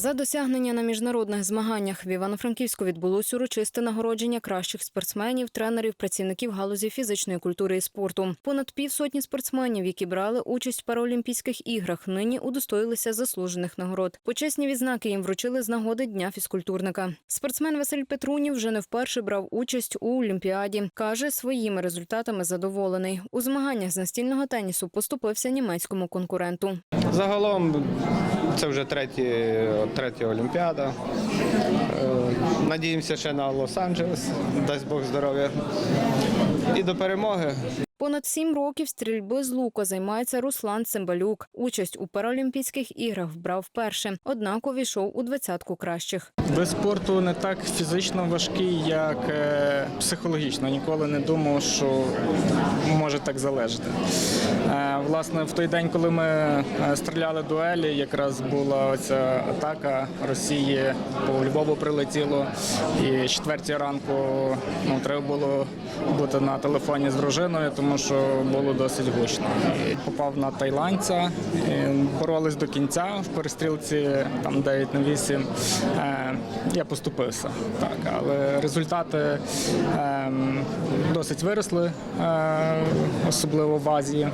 За досягнення на міжнародних змаганнях в Івано-Франківську відбулось урочисте нагородження кращих спортсменів, тренерів, працівників галузі фізичної культури і спорту. Понад півсотні спортсменів, які брали участь в Паралімпійських іграх, нині удостоїлися заслужених нагород. Почесні відзнаки їм вручили з нагоди Дня фізкультурника. Спортсмен Василь Петрунів вже не вперше брав участь у Олімпіаді. каже, своїми результатами задоволений. У змаганнях з настільного тенісу поступився німецькому конкуренту. Загалом це вже третя, третя Олімпіада. Е, Надіємося ще на Лос-Анджелес, дасть Бог здоров'я. І до перемоги. Понад сім років стрільби з лука займається Руслан Цимбалюк. Участь у Паралімпійських іграх вбрав вперше, однак увійшов у двадцятку кращих. Вид спорту не так фізично важкий, як е, психологічно. Ніколи не думав, що може так залежати. Е, Власне, в той день, коли ми е, стріляли дуелі, якраз була ця атака Росії по Львову прилетіло. І четвертій ранку ну, треба було бути на телефоні з дружиною, тому що було досить гучно. Попав на тайландця, боролись до кінця в перестрілці там 9 на 8. Е, я поступився. Так, але результати ем, досить виросли, е, особливо в Азії.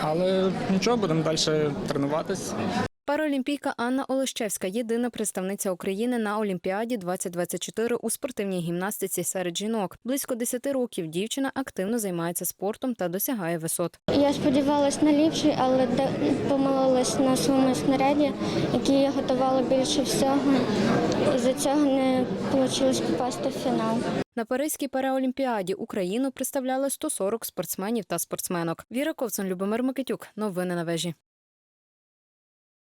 Але нічого, будемо далі тренуватись. Паралімпійка Анна Олещевська єдина представниця України на Олімпіаді 2024 у спортивній гімнастиці серед жінок. Близько 10 років дівчина активно займається спортом та досягає висот. Я сподівалась на ліпший, але помилилась на своєму снаряді, який я готувала більше всього. І за цього не вийшло попасти в фінал. На Паризькій параолімпіаді Україну представляли 140 спортсменів та спортсменок. Віра Ковцун, Любомир Микитюк. Новини на вежі.